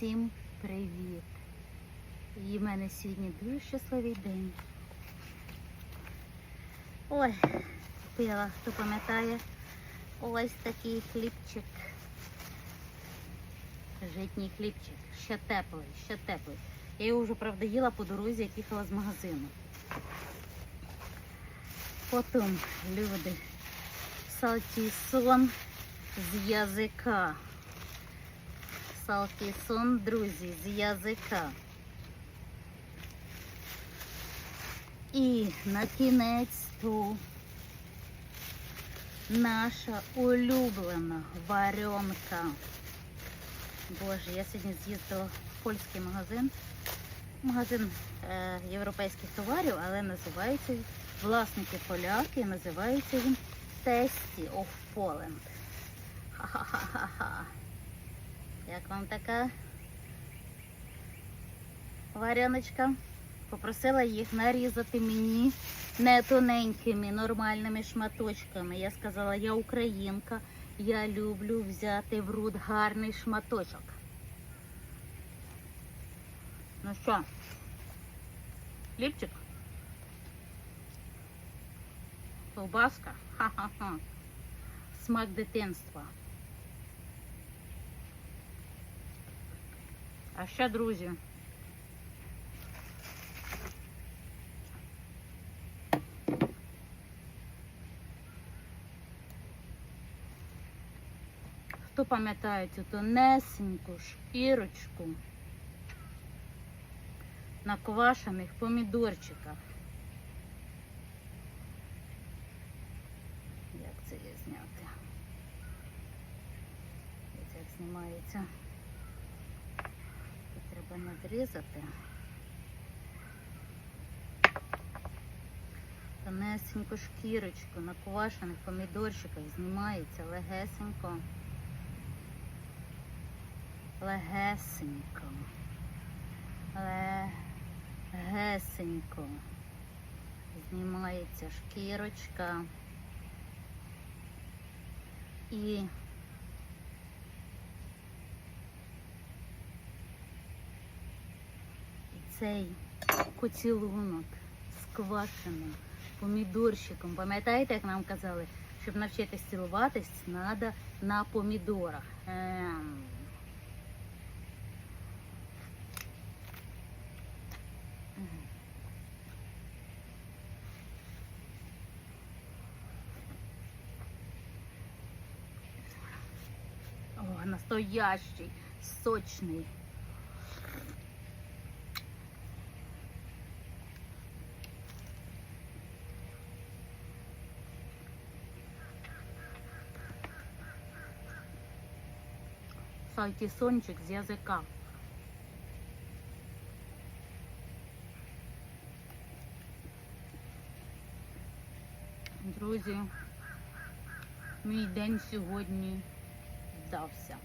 Всім привіт! І в мене сьогодні дуже щасливий день. Ой, купила, хто пам'ятає, ось такий хлібчик. Житній хлібчик. Ще теплий, ще теплий. Я його вже, правда, їла по дорозі, як їхала з магазину. Потім, люди, салтісон з язика. Салтісон, друзі, з язика. І на кінець то наша улюблена варенка. Боже, я сьогодні з'їздила в польський магазин. Магазин е, європейських товарів, але називається власники поляки, називається він Tasty of Poland. Ха-ха-ха-ха. Як вам така вареночка? Попросила їх нарізати мені не тоненькими, нормальними шматочками. Я сказала, я українка, я люблю взяти в рот гарний шматочок. Ну що, хлібчик? Ковбаска? Ха-ха-ха. Смак дитинства. А ще, друзі, хто пам'ятає цю тонесеньку шкірочку на квашених помідорчиках? Як це є зняти? Як знімається. Треба надрізати. Тонесеньку шкірочку на квашених помідорчиках знімається легесенько. Легесенько. Легесенько. Знімається шкірочка. І цей поцілунок з квашеним помідорчиком. Пам'ятаєте, як нам казали, щоб навчитись цілуватись, треба на помідорах. Ем. О, настоящий, сочний. Сальтісончик з язика. Друзі, мій день сьогодні вдався.